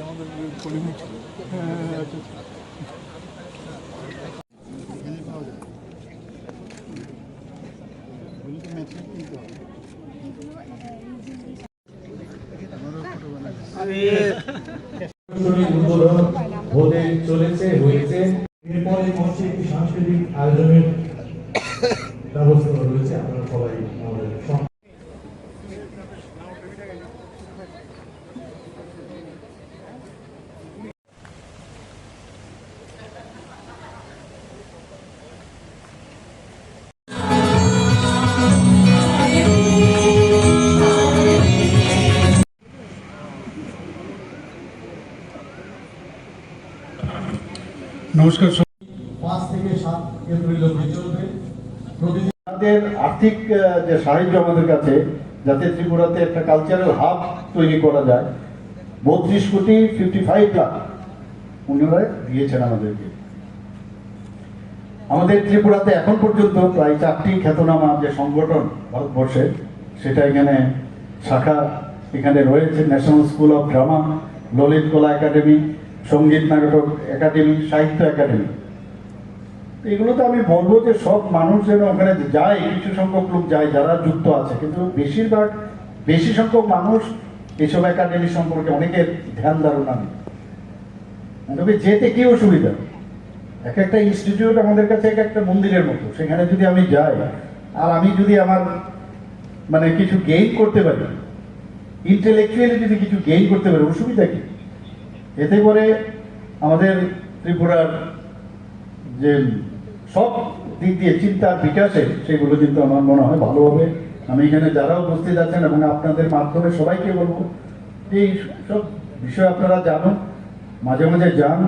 আমাদের কলিমি ছিল হ্যাঁ আচ্ছা আচ্ছা। চলেছে হয়েছে। এরপরে মঞ্চে সাংস্কৃতিক আয়োজনের ব্যবস্থা রয়েছে। নমস্কার পাঁচ থেকে সাত অবধি চলবে প্রতিদিন আর্থিক যে সাহায্য আমাদের কাছে, যাতে ত্রিপুরাতে একটা কালচারাল হাব তৈরি করা যায়, বত্রিশ কোটি ফিফটি ফাইভ লাখ উনারা দিয়েছেন আমাদেরকে। আমাদের ত্রিপুরাতে এখন পর্যন্ত প্রায় চারটি খ্যাতনামা যে সংগঠন ভারতবর্ষে, সেটা এখানে শাখা এখানে রয়েছে national school of drama Lalit Kala academy Sangeet নাটক, একাডেমি, সাহিত্য একাডেমি। এগুলো তো আমি বলব যে সব মানুষ যেন ওখানে যায়, কিছু সংখ্যক লোক যায় যারা যুক্ত আছে। কিন্তু বেশিরভাগ, বেশি সংখ্যক মানুষ এসব একাডেমি সম্পর্কে অনেকের ধ্যান ধারণা নেই। তবে যেতে কি অসুবিধা? এক একটা ইনস্টিটিউট আমাদের কাছে এক একটা মন্দিরের মতো। সেখানে যদি আমি যাই, আর আমি যদি আমার মানে কিছু গেইন করতে পারি ইন্টেলেকচুয়ালি যদি কিছু গেইন করতে পারি, অসুবিধা কি? এতে করে আমাদের ত্রিপুরার যে সব দিক দিয়ে চিন্তা বিকাশে সেগুলো কিন্তু আমার মনে হয় ভালো হবে। আমি এখানে যারা উপস্থিত আছেন এবং আপনাদের মাধ্যমে সবাইকে বলব, এই সব বিষয় আপনারা জানুন, মাঝে মাঝে যান।